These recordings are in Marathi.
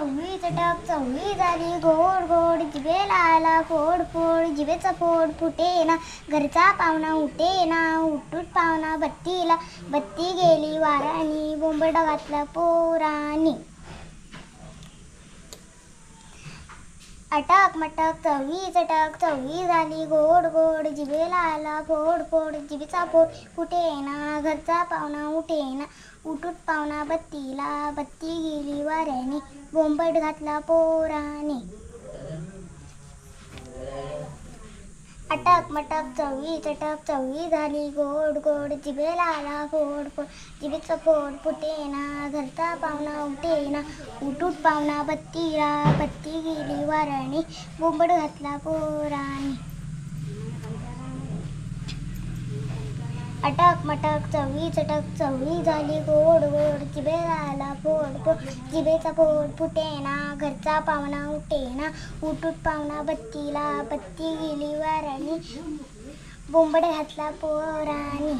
चवळी चटक चवळी झाली गोड गोड जिभेला आला फोड फोड जिभेचा फोड फुटे ना घरचा पाहुणा उठे ना उठूट पाहुणा बत्तीला बत्ती गेली वारानी बोंबड घातला पोराणी. अटक मटक चवी चटक चवी झाली गोड गोड जिभेला आला फोड फोड जिभेचा फोड कुठे ना घरचा पाहुणा उठे ना उठूट पाहुणा बत्तीला बत्ती गेली वाऱ्याने बोंबट घातला पोराने. अटक मटक चवी चटक चवी झाली गोड गोड जिभेला आला फोड फोड जिभेचं फोड फुटेना घरचा पाहुणा उठे उठूट पाहुणा बत्तीला बत्ती गेली वाराणी बोंबड घातला पोराणी. अटक मटक चवी चटक चवी झाली गोड गोड जिभेला आला जिभेचा पोट फुटे ना घरचा पाहुणा उठे ना उठूट पाहुणा बत्तीला बत्ती गेली वाराणी बोंबड घातला पोराणी.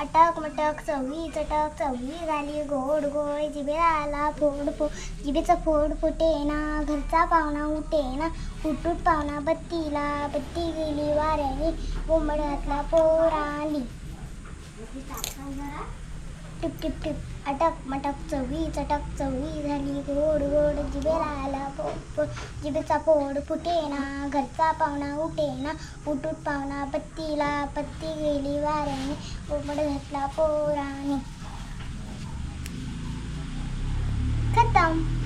अटक मटक चवी चटक चवी झाली गोड गोड जिभेला आला फोड फो जिभेचा फोड फुटे ना घरचा पाहुणा उठे ना उठूट पाहुणा बत्तीला बत्ती गेली वाऱ्याने बोंबड घातला पोराली टिप टिप टिप. अटक मटक चवी चटक चवी झाली. गोड गोड जिभेला आला पोप जिबेचा जिभेचा फोड फुटेना घरचा पाहुणा उठेना. उठूट पाहुणा पत्तीला पत्ती गेली वाऱ्याने. पोपड घातला पोराने. खतम.